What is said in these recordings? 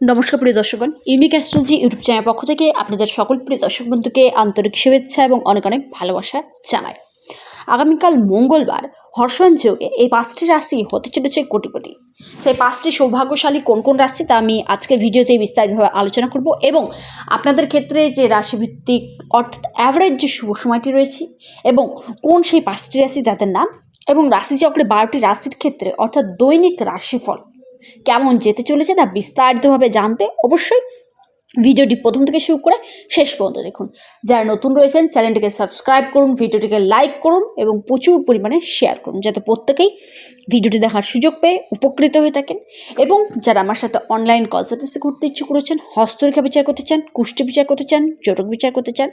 নমস্কার প্রিয় দর্শকগণ ইউনিক অ্যাস্ট্রোলজি ইউটিউব চ্যানেল পক্ষ থেকে আপনাদের সকল প্রিয় দর্শক বন্ধুকে আন্তরিক শুভেচ্ছা এবং অনেক অনেক ভালোবাসা জানাই। আগামীকাল মঙ্গলবার, হর্ষণ যোগে এই পাঁচটি রাশি হতে চলেছে কোটিপতি। সেই পাঁচটি সৌভাগ্যশালী কোন কোন রাশি তা আমি আজকের ভিডিওতে বিস্তারিতভাবে আলোচনা করব এবং আপনাদের ক্ষেত্রে যে রাশিভিত্তিক অর্থাৎ অ্যাভারেজ যে শুভ সময়টি রয়েছে এবং কোন সেই পাঁচটি রাশি তাদের নাম এবং রাশিচক্রে বারোটি রাশির ক্ষেত্রে অর্থাৎ দৈনিক রাশিফল কেমন যেতে চলেছে তা বিস্তারিতভাবে জানতে অবশ্যই ভিডিওটি প্রথম থেকে শুরু করে শেষ পর্যন্ত দেখুন। যারা নতুন রয়েছেন, চ্যানেলটিকে সাবস্ক্রাইব করুন, ভিডিওটিকে লাইক করুন এবং প্রচুর পরিমাণে শেয়ার করুন যাতে প্রত্যেকেই ভিডিওটি দেখার সুযোগ পেয়ে উপকৃত হয়ে থাকেন। এবং যারা আমার সাথে অনলাইন কনসালটেন্সি করতে ইচ্ছুক করেছেন হস্তরেখা বিচার করতে চান কুষ্টি বিচার করতে চান জটক বিচার করতে চান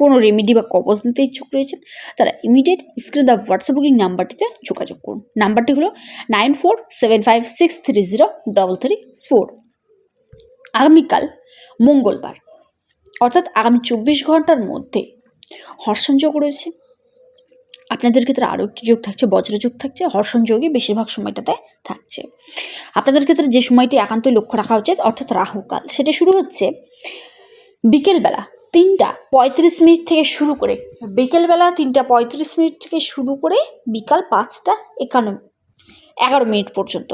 কোনো রেমেডি বা কবজ নিতে ইচ্ছুক রয়েছেন, তারা immediate screen the WhatsApp booking নাম্বারটিতে যোগাযোগ করুন। নাম্বারটি হলো nine four seven five six three zero double three four আগামীকাল মঙ্গলবার, অর্থাৎ আগামী চব্বিশ ঘণ্টার মধ্যে হর্ষণ যোগ রয়েছে। আপনাদের ক্ষেত্রে আরও একটি যোগ থাকছে বজ্রযোগ থাকছে হর্ষণ যোগই বেশিরভাগ সময়টাতে থাকছে। আপনাদের ক্ষেত্রে যে সময়টি একান্তই লক্ষ্য রাখা উচিত, অর্থাৎ রাহুকাল, সেটা শুরু হচ্ছে বিকেলবেলা তিনটা পঁয়ত্রিশ মিনিট থেকে শুরু করে বিকেলবেলা তিনটা পঁয়ত্রিশ মিনিট থেকে শুরু করে বিকাল পাঁচটা একান্ন এগারো মিনিট পর্যন্ত।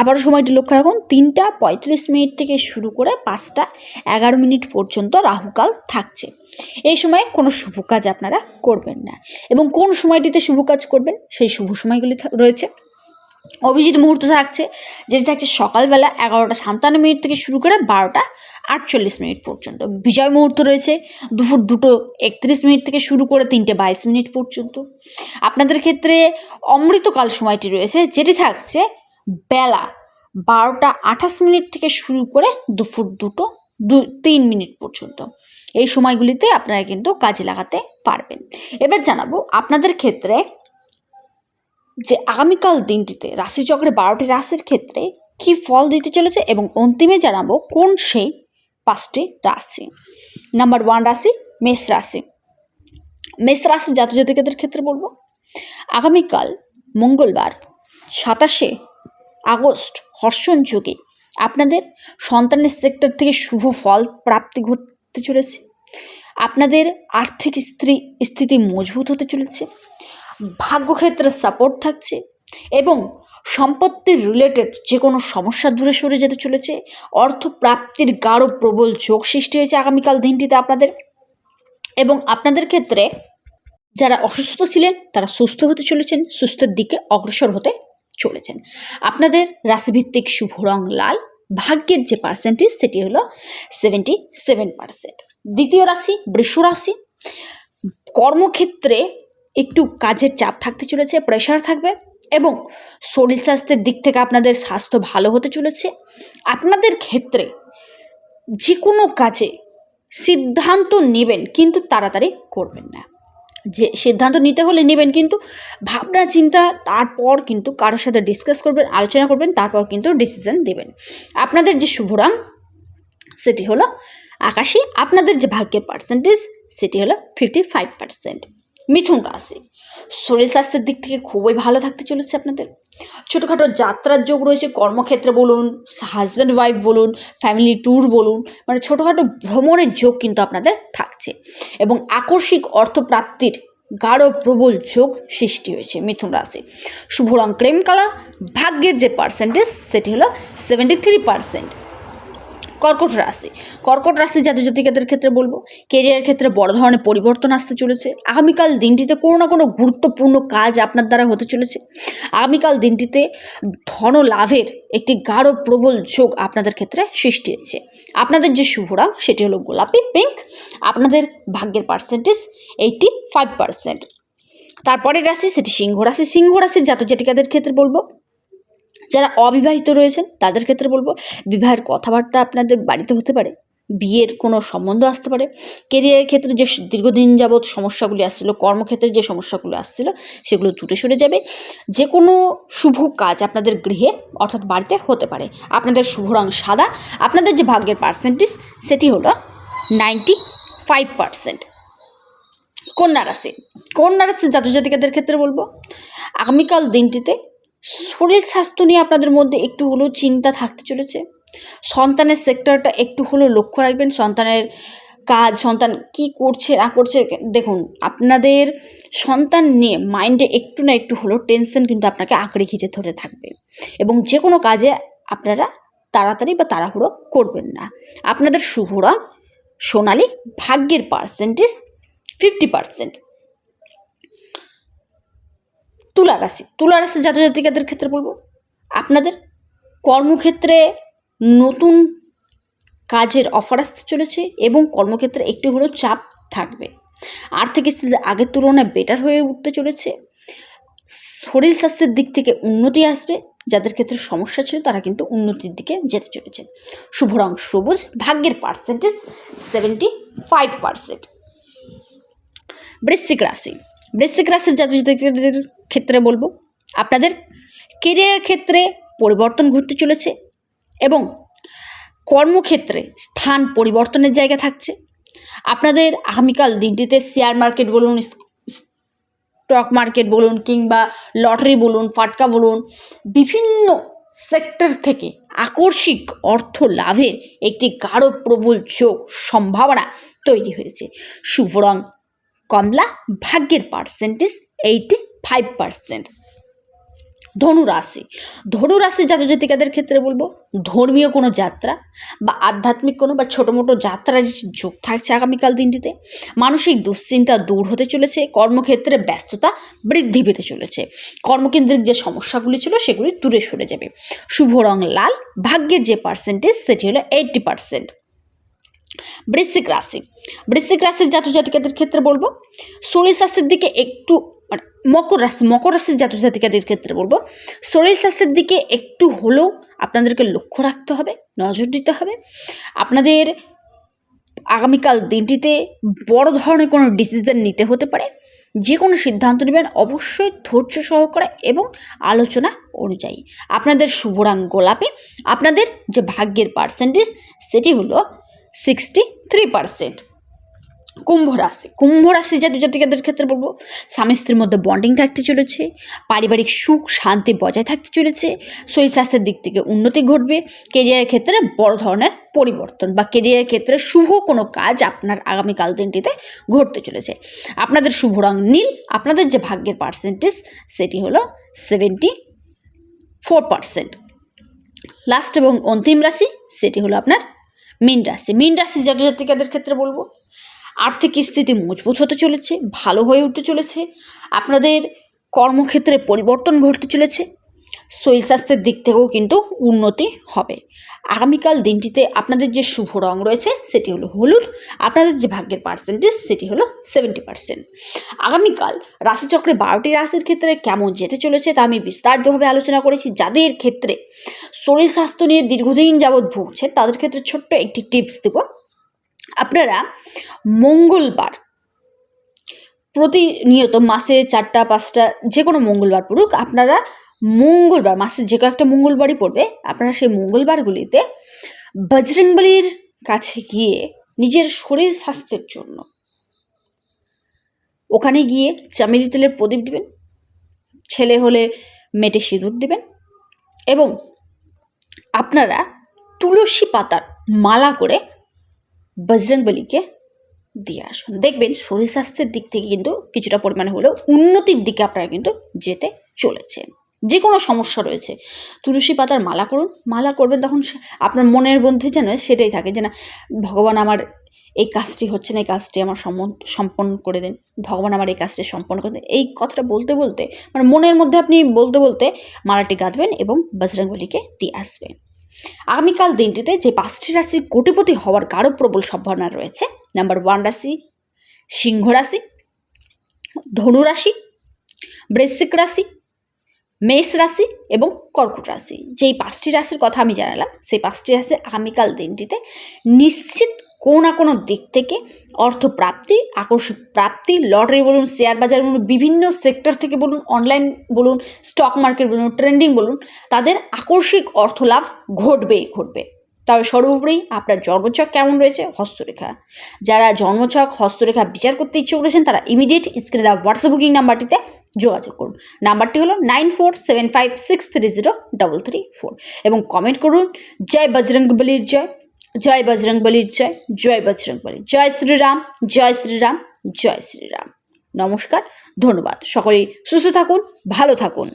আবারও সময়টি লক্ষ্য রাখুন, তিনটা পঁয়ত্রিশ মিনিট থেকে শুরু করে পাঁচটা এগারো মিনিট পর্যন্ত রাহুকাল থাকছে। এই সময়ে কোনো শুভ কাজ আপনারা করবেন না এবং কোন সময়টিতে শুভ কাজ করবেন সেই শুভ সময়গুলি রয়েছে। অভিজিৎ মুহূর্ত থাকছে, যেটি থাকছে সকালবেলা এগারোটা সাতান্ন মিনিট থেকে শুরু করে বারোটা আটচল্লিশ মিনিট পর্যন্ত। বিজয় মুহূর্ত রয়েছে, দুপুর দুটো একত্রিশ মিনিট থেকে শুরু করে তিনটে বাইশ মিনিট পর্যন্ত। আপনাদের ক্ষেত্রে অমৃতকাল সময়টি রয়েছে, যেটি থাকছে বেলা বারোটা আঠাশ মিনিট থেকে শুরু করে দুপুর দুটো দু, তিন মিনিট পর্যন্ত। এই সময়গুলিতে আপনারা কিন্তু কাজে লাগাতে পারবেন। এবার জানাব আপনাদের ক্ষেত্রে যে আগামীকাল দিনটিতে রাশিচক্রে বারোটি রাশির ক্ষেত্রে কী ফল দিতে চলেছে এবং অন্তিমে জানাব কোন সেই পাঁচটি রাশি। নাম্বার ওয়ান রাশি, মেষ রাশি। মেষ রাশির জাতজাতিকাদের ক্ষেত্রে বলব। আগামীকাল মঙ্গলবার, সাতাশে আগস্ট হর্ষণ যুগে আপনাদের সন্তানের সেক্টর থেকে শুভ ফল প্রাপ্তি ঘটতে চলেছে। আপনাদের আর্থিক স্ত্রী স্থিতি মজবুত হতে চলেছে। ভাগ্যক্ষেত্রে সাপোর্ট থাকছে এবং সম্পত্তির রিলেটেড যে কোনো সমস্যা দূরে সরে যেতে চলেছে অর্থ প্রাপ্তির গাঢ় প্রবল যোগ সৃষ্টি হয়েছে আগামীকাল দিনটিতে আপনাদের। এবং আপনাদের ক্ষেত্রে যারা অসুস্থ ছিলেন, তারা সুস্থ হতে চলেছেন, সুস্থের দিকে অগ্রসর হতে চলেছেন। আপনাদের রাশিভিত্তিক শুভ রং লাল, ভাগ্যের যে পার্সেন্টেজ সেটি হলো সেভেন্টি সেভেন পার্সেন্ট দ্বিতীয় রাশি বৃষ রাশি। কর্মক্ষেত্রে একটু কাজের চাপ থাকতে চলেছে প্রেশার থাকবে। এবং শরীর স্বাস্থ্যের দিক থেকে আপনাদের স্বাস্থ্য ভালো হতে চলেছে, আপনাদের ক্ষেত্রে যে কোনো কাজে সিদ্ধান্ত নেবেন কিন্তু তাড়াতাড়ি করবেন না। যে সিদ্ধান্ত নিতে হলে নেবেন কিন্তু, ভাবনা, চিন্তা, তারপর কিন্তু কারোর সাথে ডিসকাস করবেন, আলোচনা করবেন, তারপর কিন্তু ডিসিশন দেবেন। আপনাদের যে শুভ রং, সেটি হলো আকাশে, আপনাদের যে ভাগ্যের পার্সেন্টেজ সেটি হলো ফিফটি ফাইভ পার্সেন্ট মিথুন রাশি। শরীর স্বাস্থ্যের দিক থেকে খুবই ভালো থাকতে চলেছে আপনাদের। ছোটোখাটো যাত্রার যোগ রয়েছে, কর্মক্ষেত্রে বলুন হাজব্যান্ড ওয়াইফ বলুন ফ্যামিলি ট্যুর বলুন মানে ছোটোখাটো ভ্রমণের যোগ কিন্তু আপনাদের থাকছে। এবং আকস্মিক অর্থপ্রাপ্তির গাঢ় প্রবল যোগ সৃষ্টি হয়েছে মিথুন রাশি। শুভ রং ক্রেম কালার ভাগ্যের যে পার্সেন্টেজ সেটি হলো সেভেন্টি থ্রি পার্সেন্ট কর্কট রাশি। কর্কট রাশি জাতীয় জাতিকাদের ক্ষেত্রে বলব কেরিয়ার ক্ষেত্রে বড় ধরনের পরিবর্তন আসতে চলেছে। আগামীকাল দিনটিতে কোনো না কোনো গুরুত্বপূর্ণ কাজ আপনার দ্বারা হতে চলেছে। আগামীকাল দিনটিতে ধন লাভের একটি গাঢ় প্রবল যোগ আপনাদের ক্ষেত্রে সৃষ্টি হয়েছে। আপনাদের যে শুভ রং সেটি হলো গোলাপি পিঙ্ক আপনাদের ভাগ্যের পার্সেন্টেজ এইটি ফাইভ পার্সেন্ট তারপরের রাশি, সেটি সিংহ রাশি। সিংহ রাশির জাতক জাতিকাদের ক্ষেত্রে বলব যারা অবিবাহিত রয়েছেন, তাদের ক্ষেত্রে বলব, বিবাহের কথাবার্তা আপনাদের বাড়িতে হতে পারে, বিয়ের কোনো সম্বন্ধ আসতে পারে কেরিয়ারের ক্ষেত্রে যে দীর্ঘদিন যাবৎ সমস্যাগুলি আসছিল, কর্মক্ষেত্রে যে সমস্যাগুলো আসছিল, সেগুলো দূরে সরে যাবে। যে কোনো শুভ কাজ আপনাদের গৃহে, অর্থাৎ বাড়িতে হতে পারে। আপনাদের শুভ রং সাদা, আপনাদের যে ভাগ্যের পার্সেন্টেজ সেটি হলো নাইনটি ফাইভ পার্সেন্ট কন্যা রাশি, কন্যা জাতক জাতিকাদের ক্ষেত্রে বলব, আগামীকাল দিনটিতে শরীর স্বাস্থ্য নিয়ে আপনাদের মধ্যে একটু হলেও চিন্তা থাকতে চলেছে। সন্তানের সেক্টরটা একটু হলেও লক্ষ্য রাখবেন, সন্তানের কাজ, সন্তান কি করছে, না করছে, দেখুন, আপনাদের সন্তান নিয়ে মাইন্ডে একটু না একটু হলেও টেনশন কিন্তু আপনাকে আঁকড়ে ঘিরে ধরে থাকবে এবং যে কোনো কাজে আপনারা তাড়াতাড়ি বা তাড়াহুড়ো করবেন না। আপনাদের শুভ রং সোনালি ভাগ্যের পার্সেন্টেজ ফিফটি পার্সেন্ট তুলা রাশি তুলা রাশি জাতক জাতিকাদের ক্ষেত্রে বলব। আপনাদের কর্মক্ষেত্রে নতুন কাজের অফার আসতে চলেছে এবং কর্মক্ষেত্রে একটু হলেও চাপ থাকবে। আর্থিক স্থিতি আগের তুলনায় বেটার হয়ে উঠতে চলেছে। শরীর স্বাস্থ্যের দিক থেকে উন্নতি আসবে। যাদের ক্ষেত্রে সমস্যা ছিল তারা কিন্তু উন্নতির দিকে যেতে চলেছে। শুভ রং সবুজ, ভাগ্যের পার্সেন্টেজ সেভেন্টি ফাইভ পার্সেন্ট বৃশ্চিক রাশি। বৃশ্চিক রাশির জাতিকাদের ক্ষেত্রে বলব, আপনাদের কেরিয়ারের ক্ষেত্রে পরিবর্তন ঘটতে চলেছে এবং কর্মক্ষেত্রে স্থান পরিবর্তনের জায়গা থাকছে। আপনাদের আগামীকাল দিনটিতে শেয়ার মার্কেট বলুন স্টক মার্কেট বলুন কিংবা লটারি বলুন, ফাটকা বলুন, বিভিন্ন সেক্টর থেকে আকস্মিক অর্থ লাভের একটি গাঢ় প্রবল যোগ সম্ভাবনা তৈরি হয়েছে। শুভ রং কমলা ভাগ্যের পার্সেন্টেজ এইটি ফাইভ পার্সেন্ট ধনুরাশি। ধনুরাশি জাতক জাতিকাদের ক্ষেত্রে বলব, ধর্মীয় কোনো যাত্রা বা আধ্যাত্মিক কোনো বা ছোটো মোটো যাত্রার যোগ থাকছে আগামীকাল দিনটিতে। মানসিক দুশ্চিন্তা দূর হতে চলেছে, কর্মক্ষেত্রে ব্যস্ততা বৃদ্ধি পেতে চলেছে। কর্মকেন্দ্রিক যে সমস্যাগুলি ছিল সেগুলি দূরে সরে যাবে। শুভ রং লাল, ভাগ্যের যে পার্সেন্টেজ সেটি হলো এইটটি পার্সেন্ট বৃশ্চিক রাশি। বৃশ্চিক রাশির জাতক জাতিকাদের ক্ষেত্রে বলব শরীর স্বাস্থ্যের দিকে একটু মকর রাশি, মকর রাশির জাতক জাতিকাদের ক্ষেত্রে বলব, শরীর স্বাস্থ্যের দিকে একটু হলেও আপনাদেরকে লক্ষ্য রাখতে হবে, নজর দিতে হবে। আপনাদের আগামীকাল দিনটিতে বড় ধরনের কোনো ডিসিশন নিতে হতে পারে যে কোনো সিদ্ধান্ত নেবেন অবশ্যই ধৈর্য সহকারে এবং আলোচনা অনুযায়ী। আপনাদের শুভরাং গোলাপি, আপনাদের যে ভাগ্যের পার্সেন্টেজ সেটি হলো সিক্সটি থ্রি পার্সেন্ট কুম্ভ রাশি। কুম্ভ রাশি জাতীয় জাতিকাদের ক্ষেত্রে বলব, স্বামী স্ত্রীর মধ্যে বন্ডিং থাকতে চলেছে, পারিবারিক সুখ, শান্তি বজায় থাকতে চলেছে, শরীর স্বাস্থ্যের দিক থেকে উন্নতি ঘটবে কেরিয়ারের ক্ষেত্রে বড় ধরনের পরিবর্তন বা কেরিয়ারের ক্ষেত্রে শুভ কোনো কাজ আপনার আগামীকাল দিনটিতে ঘটতে চলেছে। আপনাদের শুভ রং নীল, আপনাদের যে ভাগ্যের পার্সেন্টেজ সেটি হলো সেভেন্টি ফোর পার্সেন্ট লাস্ট এবং অন্তিম রাশি, সেটি হলো আপনার মীন রাশি। মীন রাশি জাতীয় জাতিকাদের ক্ষেত্রে বলব আর্থিক স্থিতি মজবুত হতে চলেছে, ভালো হয়ে উঠতে চলেছে, আপনাদের কর্মক্ষেত্রে পরিবর্তন ঘটতে চলেছে, শরীর স্বাস্থ্যের দিক থেকেও কিন্তু উন্নতি হবে। আগামীকাল দিনটিতে আপনাদের যে শুভ রং রয়েছে সেটি হলো হলুদ, আপনাদের যে ভাগ্যের পার্সেন্টেজ সেটি হলো সেভেন্টি পার্সেন্ট আগামীকাল রাশিচক্রে বারোটি রাশির ক্ষেত্রে কেমন যেতে চলেছে তা আমি বিস্তারিতভাবে আলোচনা করেছি। যাদের ক্ষেত্রে শরীর স্বাস্থ্য নিয়ে দীর্ঘদিন যাবৎ ভুগছে তাদের ক্ষেত্রে ছোট্ট একটি টিপস দেব। আপনারা মঙ্গলবার প্রতিনিয়ত মাসে চারটা, পাঁচটা যে কোনো মঙ্গলবার পড়ুক, আপনারা মঙ্গলবার মাসে যে কয়েকটা মঙ্গলবারই পড়বে, আপনারা সেই মঙ্গলবারগুলিতে বজরংবলির কাছে গিয়ে নিজের শরীর স্বাস্থ্যের জন্য ওখানে গিয়ে চামেলি তেলের প্রদীপ দেবেন, ছেলে হলে মেটে সিঁদুর দেবেন এবং আপনারা তুলসী পাতার মালা করে বজরংবলীকে দিয়ে আসুন। দেখবেন শরীর স্বাস্থ্যের দিক থেকে কিন্তু কিছুটা পরিমাণে হলেও উন্নতির দিকে আপনারা কিন্তু যেতে চলেছেন। যে কোনো সমস্যা রয়েছে, তুলসী পাতার মালা করুন। মালা করবেন তখন আপনার মনের মধ্যে যেন সেটাই থাকে যে না, ভগবান আমার এই কাজটি হচ্ছে না, এই কাজটি আমার সম্পন্ন করে দেন। ভগবান আমার এই কাজটি সম্পন্ন করে দেন। এই কথাটা বলতে বলতে মানে মনের মধ্যে আপনি বলতে বলতে মালাটি গাঁথবেন এবং বজরংবলীকে দিয়ে আসবেন। আগামীকাল দিনটিতে যে পাঁচটি রাশির কোটিপতি হওয়ার কারও প্রবল সম্ভাবনা রয়েছে নাম্বার ওয়ান রাশি, সিংহ রাশি, ধনু রাশি, বৃশ্চিক রাশি, মেষ রাশি এবং কর্কট রাশি। যেই পাঁচটি রাশির কথা আমি জানালাম, সেই পাঁচটি রাশি আগামীকাল দিনটিতে নিশ্চিত কোনো না কোনো দিক থেকে অর্থ প্রাপ্তি আকর্ষক প্রাপ্তি, লটারি বলুন, শেয়ার বাজার বলুন, বিভিন্ন সেক্টর থেকে বলুন অনলাইন বলুন স্টক মার্কেট বলুন ট্রেন্ডিং বলুন, তাদের আকস্মিক অর্থ লাভ ঘটবেই ঘটবে। তবে সর্বোপরি আপনার জন্মছক কেমন রয়েছে? হস্তরেখা। যারা জন্মছক, হস্তরেখা বিচার করতে ইচ্ছে করেছেন তারা ইমিডিয়েট স্ক্রিনে দেওয়া হোয়াটসঅ্যাপ বুকিং নাম্বারটিতে যোগাযোগ করুন। নাম্বারটি হলো nine four seven five six three zero double three four এবং কমেন্ট করুন, জয় বজরং বলির জয়। জয় বজরং বলির জয় জয় বজরং বলির জয় শ্রীরাম জয় শ্রীরাম জয় শ্রীরাম। নমস্কার, ধন্যবাদ। সকলেই সুস্থ থাকুন, ভালো থাকুন।